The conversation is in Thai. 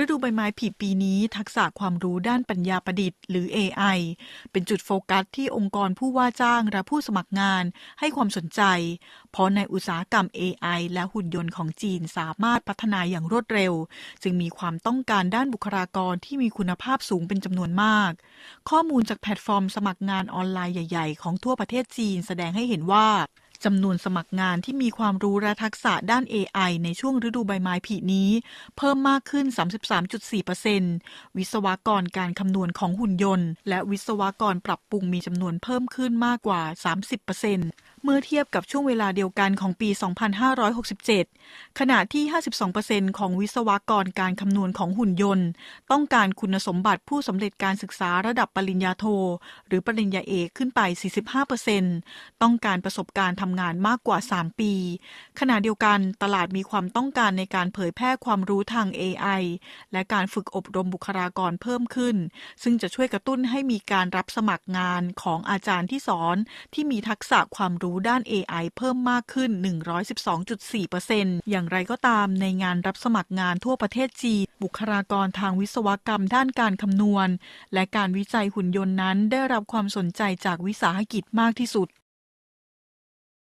ฤดูใบไม้ผลิปีนี้ทักษะความรู้ด้านปัญญาประดิษฐ์หรือ AI เป็นจุดโฟกัสที่องค์กรผู้ว่าจ้างและผู้สมัครงานให้ความสนใจ เพราะในอุตสาหกรรม AI และหุ่นยนต์ของจีนสามารถพัฒนาอย่างรวดเร็ว จึงมีความต้องการด้านบุคลากรที่มีคุณภาพสูงเป็นจำนวนมาก ข้อมูลจากแพลตฟอร์มสมัครงานออนไลน์ใหญ่ ๆ ของทั่วประเทศจีนแสดงให้เห็นว่า จำนวนสมัครงานที่มีความรู้และทักษะด้าน AI ในช่วงฤดูใบไม้ผลินี้ เพิ่มมากขึ้น 33.4%วิศวกรการคำนวณของหุ่นยนต์ และวิศวกรปรับปรุงมีจำนวนเพิ่มขึ้นมากกว่า 30%เมื่อเทียบกับช่วงเวลาเดียวกันของปี 2567 ขณะที่ 52%ของวิศวกรการคำนวณของหุ่นยนต์ ต้องการคุณสมบัติผู้สำเร็จการศึกษาระดับปริญญาโท หรือปริญญาเอกขึ้นไป 45%ต้องการประสบการณ์ทำงานมากกว่า 3 ปี ขณะเดียวกันตลาดมีความต้องการในการเผยแพร่ความรู้ทาง AI และการฝึกอบรมบุคลากรเพิ่มขึ้น ซึ่งจะช่วยกระตุ้นให้มีการรับสมัครงานของอาจารย์ที่สอน ที่มีทักษะความรู้ด้าน AI เพิ่มมากขึ้น 112.4%อย่างไรก็ตามในงานรับสมัครงานทั่วประเทศจีนบุคลากรทางวิศวกรรมด้านการคำนวณ และการวิจัยหุ่นยนต์นั้นได้รับความสนใจจากวิสาหกิจมากที่สุด